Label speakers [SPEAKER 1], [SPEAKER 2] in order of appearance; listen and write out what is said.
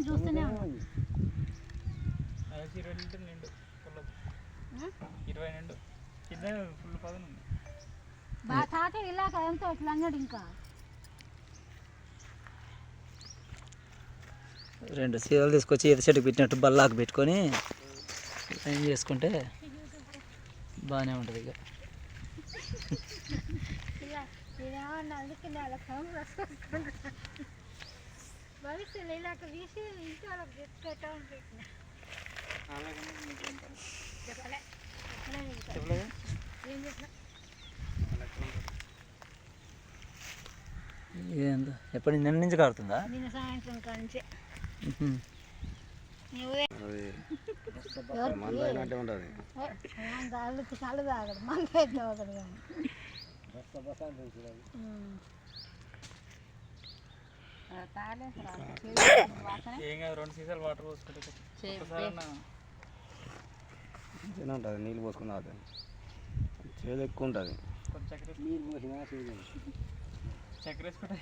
[SPEAKER 1] చూస్తూనే
[SPEAKER 2] ఇరవై లీటర్ నిండు ఫుల్ ఇరవై నిండు కింద ఫుల్ పదన. ఉంది
[SPEAKER 1] బాగా తాత ఇలాక ఎంతో ఇట్లా అన్నాడు ఇంకా.
[SPEAKER 3] రెండు సీరలు తీసుకొచ్చి ఈత చెట్టుకు పెట్టినట్టు బల్లాకు పెట్టుకొని ఏం చేసుకుంటే బాగానే ఉంటుంది ఇక.
[SPEAKER 1] అందుకే నెల భవిష్యత్తు తీసి ఇంటి వాళ్ళకి చెప్పలే.
[SPEAKER 2] చెప్పలేదా?
[SPEAKER 1] ఏం చెప్పినా
[SPEAKER 3] ఎప్పటి నిన్న నుంచి కారుతుందా?
[SPEAKER 1] నిన్న సాయంత్రం కాంచి
[SPEAKER 4] అది మంద
[SPEAKER 1] కళ్ళు అయితే తాగడు కానీ.
[SPEAKER 2] ఏం కాదు రెండు సీసాలు వాటర్ పోసుకుంటే
[SPEAKER 4] ఉంటుంది నీళ్ళు పోసుకుని తాగుతుంది చేదు ఎక్కువ ఉంటుంది.
[SPEAKER 2] కొంచెం చక్కెర వేసుకుంటే